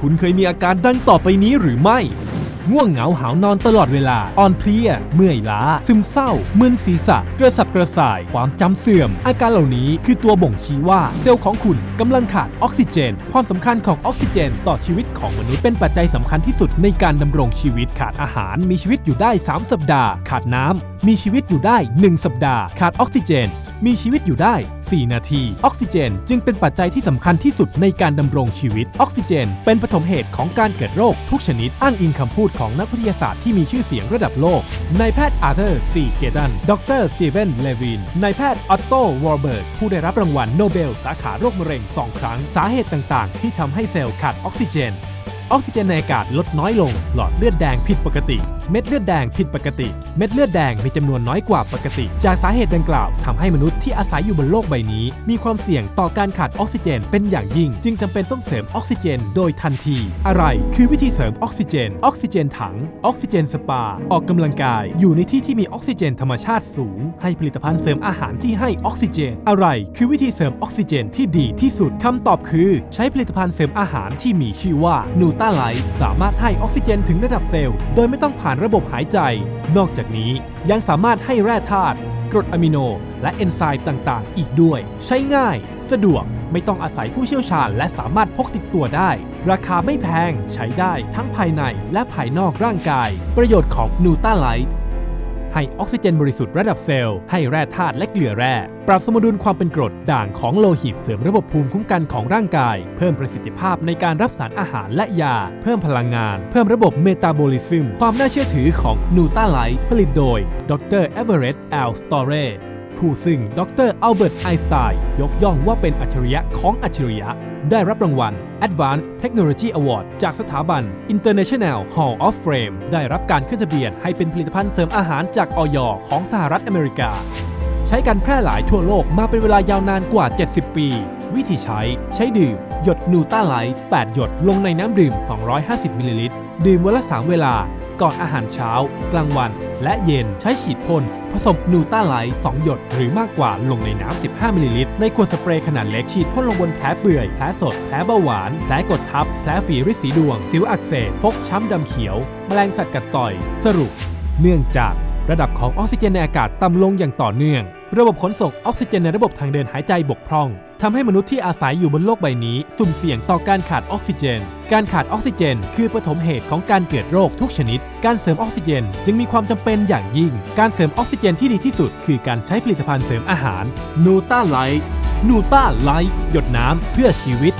คุณเคยมีอาการดังต่อไปนี้หรือไม่ ง่วงเหงาหาวนอนตลอดเวลา อ่อนเพลีย เมื่อยล้า ซึมเศร้า มึนศีรษะ กระสับกระส่าย ความจำเสื่อม อาการเหล่านี้คือตัวบ่งชี้ว่าเซลล์ของคุณกำลังขาดออกซิเจน ความสำคัญของออกซิเจน ต่อชีวิตของมนุษย์เป็นปัจจัยสำคัญที่สุดในการดำรงชีวิต ขาดอาหาร มีชีวิตอยู่ได้ 3 สัปดาห์ ขาดน้ำมีชีวิตอยู่ได้ 1 สัปดาห์ ขาดออกซิเจน มีชีวิตอยู่ได้ 4 นาที ออกซิเจน จึงเป็นปัจจัยที่สำคัญที่สุดในการดำรงชีวิต ออกซิเจน เป็นปฐมเหตุของการเกิดโรคทุกชนิด อ้างอิงคำพูดของนักวิทยาศาสตร์ที่มีชื่อเสียงระดับโลก นายแพทย์อาร์เธอร์ซีเกดัน ดรสตีเวนเลวิน นายแพทย์ออตโตวอร์เบิร์ต ผู้ได้รับรางวัลโนเบล สาขาโรคมะเร็ง 2 ครั้ง สาเหตุต่างๆ ที่ทำให้เซลล์ขาดออกซิเจน ออกซิเจนในอากาศลดน้อยลง หลอดเลือดแดงผิดปกติ เม็ดเลือดแดงผิดปกติ เม็ดเลือดแดงมีจำนวนน้อยกว่าปกติ จากสาเหตุดังกล่าวทำให้มนุษย์ที่อาศัยอยู่บนโลกใบนี้ มีความเสี่ยงต่อการขาดออกซิเจนเป็นอย่างยิ่ง จึงจำเป็นต้องเสริมออกซิเจน โดยทันที อะไรคือวิธีเสริมออกซิเจน ออกซิเจนถัง ออกซิเจนสปา ออกกำลังกาย อยู่ในที่ที่มีออกซิเจนธรรมชาติสูง ให้ผลิตภัณฑ์เสริมอาหารที่ให้ออกซิเจน อะไรคือวิธีเสริมออกซิเจนที่ดีที่สุดคำตอบคือ ใช้ผลิตภัณฑ์เสริมอาหารที่มีชื่อว่านูต้าไลท์สามารถให้ออกซิเจนถึงระดับเซลล์ โดยไม่ต้องผ่านระบบหายใจนอกจากนี้ยังสามารถให้แร่ธาตุกรดอะมิโน และเอนไซม์ต่างๆ อีกด้วย ใช้ง่าย สะดวกไม่ต้องอาศัยผู้เชี่ยวชาญ และสามารถพกติดตัวได้ ราคาไม่แพงใช้ได้ทั้งภายในและภายนอกร่างกาย ประโยชน์ของนูต้าไลท์ ให้ออกซิเจนบริสุทธิ์ระดับเซลล์ ให้แร่ธาตุและเกลือแร่ ปรับสมดุลความเป็นกรดด่างของโลหิต เสริมระบบภูมิคุ้มกันของร่างกาย เพิ่มประสิทธิภาพในการรับสารอาหารและยา เพิ่มพลังงาน เพิ่มระบบเมตาบอลิซึม ความน่าเชื่อถือของนูต้าไลท์ผลิตโดย ดรเอเวอเรตต์แอลสตอเรผู้ซึ่งดรอัลเบิร์ตไอน์สไตน์ยกย่องว่าเป็นอัจฉริยะของอัจฉริยะ ได้รับรางวัล Advanced Technology Award จากสถาบัน International Hall of Fame ได้รับการขึ้นทะเบียนให้เป็นผลิตภัณฑ์เสริมอาหารจากออยของสหรัฐอเมริกา ใช้การแพร่หลายทั่วโลกมาเป็นเวลายาวนานกว่า 70 ปี วิธีใช้ ใช้ดื่ม หยดนูต้าไลท์ 8 หยดลงในน้ำดื่ม 250มิลลิลิตร ดื่มวันละ 3 เวลา ก่อนอาหารเช้า กลางวัน และเย็นใช้ฉีดพ่นผสมนูต้าไลท์2หยด หรือมากกว่าลงในน้ำ 15 มิลลิลิตร ในขวดสเปรย์ขนาดเล็กฉีดพ่นลงบนแผลเปื่อย แผลสด แผลเบาหวาน แผลกดทับ แผลฝีริดสีดวง สิวอักเสบ ฟกช้ำดำเขียว แมลงสัตว์กัดต่อย สรุป เนื่องจาก ระดับของออกซิเจนในอากาศต่ำลงอย่างต่อเนื่อง ระบบขนส่งออกซิเจนในระบบทางเดินหายใจบกพร่องทำให้มนุษย์ที่อาศัยอยู่บนโลกใบนี้ สุ่มเสี่ยงต่อการขาดออกซิเจน การขาดออกซิเจน คือปฐมเหตุของการเกิดโรคทุกชนิด การเสริมออกซิเจน จึงมีความจำเป็นอย่างยิ่ง การเสริมออกซิเจนที่ดีที่สุด คือการใช้ผลิตภัณฑ์เสริมอาหารนูต้าไลท์นูต้าไลท์หยดน้ำเพื่อชีวิต